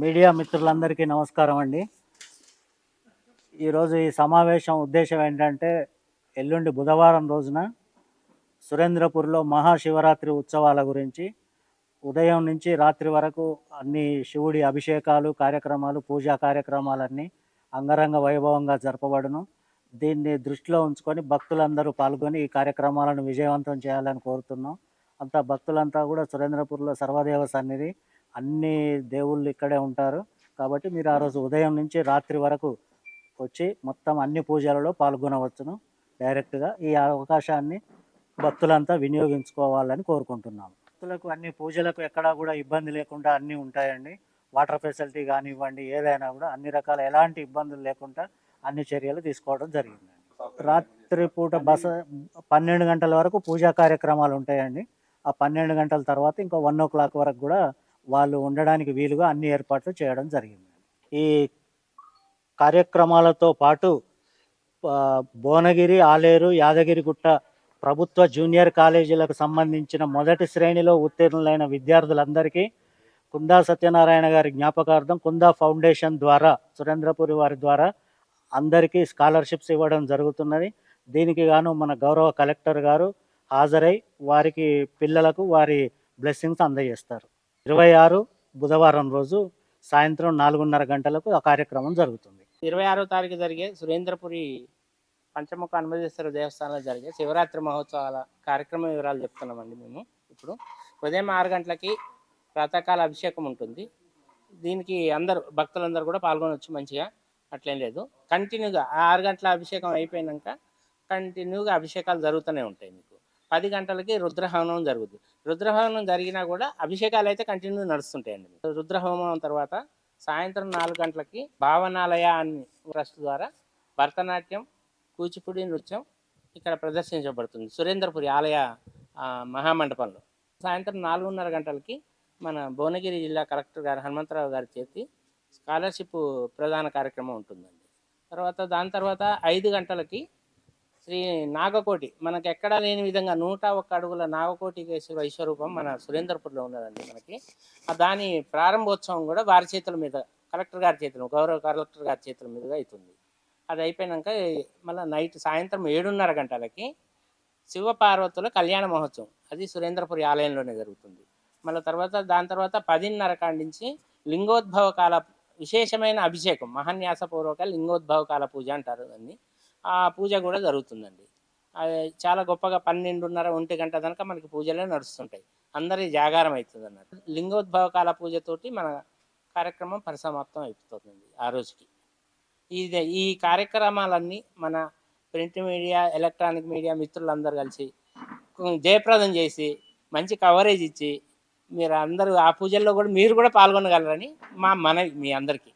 Media మిత్రులందరికీ నమస్కారం అండి. ఈరోజు ఈ సమావేశం ఉద్దేశం ఏంటంటే ఎల్లుండి బుధవారం రోజున సురేంద్రపూర్లో మహాశివరాత్రి ఉత్సవాల గురించి ఉదయం నుంచి రాత్రి వరకు అన్ని శివుడి అభిషేకాలు కార్యక్రమాలు పూజా కార్యక్రమాలన్నీ అంగరంగ వైభవంగా జరపబడును. దీన్ని దృష్టిలో ఉంచుకొని భక్తులందరూ పాల్గొని ఈ కార్యక్రమాలను విజయవంతం చేయాలని కోరుతున్నాం. అంతా భక్తులంతా కూడా సురేంద్రపూర్లో సర్వదేవ సన్నిధి అన్ని దేవుళ్ళు ఇక్కడే ఉంటారు. కాబట్టి మీరు ఆ రోజు ఉదయం నుంచి రాత్రి వరకు వచ్చి మొత్తం అన్ని పూజలలో పాల్గొనవచ్చును. డైరెక్ట్గా ఈ అవకాశాన్ని భక్తులంతా వినియోగించుకోవాలని కోరుకుంటున్నాము. భక్తులకు అన్ని పూజలకు ఎక్కడా కూడా ఇబ్బంది లేకుండా అన్నీ ఉంటాయండి. వాటర్ ఫెసిలిటీ కానివ్వండి ఏదైనా కూడా అన్ని రకాల ఎలాంటి ఇబ్బందులు లేకుండా అన్ని చర్యలు తీసుకోవడం జరిగింది. రాత్రి పూట బస పన్నెండు గంటల వరకు పూజా కార్యక్రమాలు ఉంటాయండి. ఆ పన్నెండు గంటల తర్వాత ఇంకా వన్ ఓ క్లాక్ వరకు కూడా వాళ్ళు ఉండడానికి వీలుగా అన్ని ఏర్పాట్లు చేయడం జరిగింది. ఈ కార్యక్రమాలతో పాటు భువనగిరి ఆలేరు యాదగిరిగుట్ట ప్రభుత్వ జూనియర్ కాలేజీలకు సంబంధించిన మొదటి శ్రేణిలో ఉత్తీర్ణులైన విద్యార్థులందరికీ కుందా సత్యనారాయణ గారి జ్ఞాపకార్థం కుందా ఫౌండేషన్ ద్వారా సురేంద్రపురి వారి ద్వారా అందరికీ స్కాలర్షిప్స్ ఇవ్వడం జరుగుతున్నది. దీనికి గాను మన గౌరవ కలెక్టర్ గారు హాజరై వారికి పిల్లలకు వారి బ్లెస్సింగ్స్ అందజేస్తారు. ఇరవై ఆరు బుధవారం రోజు సాయంత్రం నాలుగున్నర గంటలకు ఆ కార్యక్రమం జరుగుతుంది. ఇరవై ఆరో తారీఖు జరిగే సురేంద్రపురి పంచముఖ అనుమతేశ్వర దేవస్థానంలో జరిగే శివరాత్రి మహోత్సవాల కార్యక్రమ వివరాలు చెప్తున్నామండి మేము ఇప్పుడు. ఉదయం ఆరు గంటలకి ప్రాతకాల అభిషేకం ఉంటుంది. దీనికి అందరూ భక్తులందరూ కూడా పాల్గొనవచ్చు మంచిగా అట్లేం లేదు. కంటిన్యూగా ఆ ఆరు గంటల అభిషేకం అయిపోయినాక కంటిన్యూగా అభిషేకాలు జరుగుతూనే ఉంటాయి మీకు. పది గంటలకి రుద్రహవనం జరుగుతుంది రుద్రహవనం జరిగినా కూడా అభిషేకాలు అయితే కంటిన్యూ నడుస్తుంటాయండి. రుద్రహోమం తర్వాత సాయంత్రం నాలుగు గంటలకి భావనాలయ అని ట్రస్ట్ ద్వారా భరతనాట్యం కూచిపూడి నృత్యం ఇక్కడ ప్రదర్శించబడుతుంది. సురేంద్రపురి ఆలయ మహామండపంలో. సాయంత్రం నాలుగున్నర గంటలకి మన భువనగిరి జిల్లా కలెక్టర్ గారు హనుమంతరావు గారి చేతి స్కాలర్షిప్ ప్రధాన కార్యక్రమం ఉంటుందండి. తర్వాత దాని తర్వాత ఐదు గంటలకి శ్రీ నాగకోటి మనకి ఎక్కడా లేని విధంగా నూట ఒక్క అడుగుల నాగకోటి నాగకోటికేశ్వర విశ్వరూపం మన సురేంద్రపూర్లో ఉన్నదండి మనకి. ఆ దాని ప్రారంభోత్సవం కూడా వారి చేతుల మీద కలెక్టర్ గారి చేతుల గౌరవ కలెక్టర్ గారి చేతుల మీదుగా అవుతుంది అది అయిపోయినాక మళ్ళీ నైట్ సాయంత్రం ఏడున్నర గంటలకి శివపార్వతుల కళ్యాణ మహోత్సవం. అది సురేంద్రపురి ఆలయంలోనే జరుగుతుంది. మళ్ళీ తర్వాత దాని తర్వాత పదిన్నర కాండించి లింగోద్భవ కాల విశేషమైన అభిషేకం మహాన్యాసపూర్వక లింగోద్భవ కాల పూజ అంటారు దాన్ని. ఆ పూజ కూడా జరుగుతుందండి. అది చాలా గొప్పగా పన్నెండున్నర ఒంటి గంట కనుక మనకి పూజలే నడుస్తుంటాయి. అందరి జాగారం అవుతుంది అన్నట్టు లింగోద్భవ కాల పూజతోటి మన కార్యక్రమం పరిసమాప్తం అయిపోతుంది ఆ రోజుకి. ఇది ఈ కార్యక్రమాలన్నీ మన ప్రింట్ మీడియా ఎలక్ట్రానిక్ మీడియా మిత్రులందరూ కలిసి జయప్రదం చేసి మంచి కవరేజ్ ఇచ్చి మీరు అందరూ ఆ పూజల్లో కూడా మీరు కూడా పాల్గొనగలరని మా మనవి మీ అందరికీ.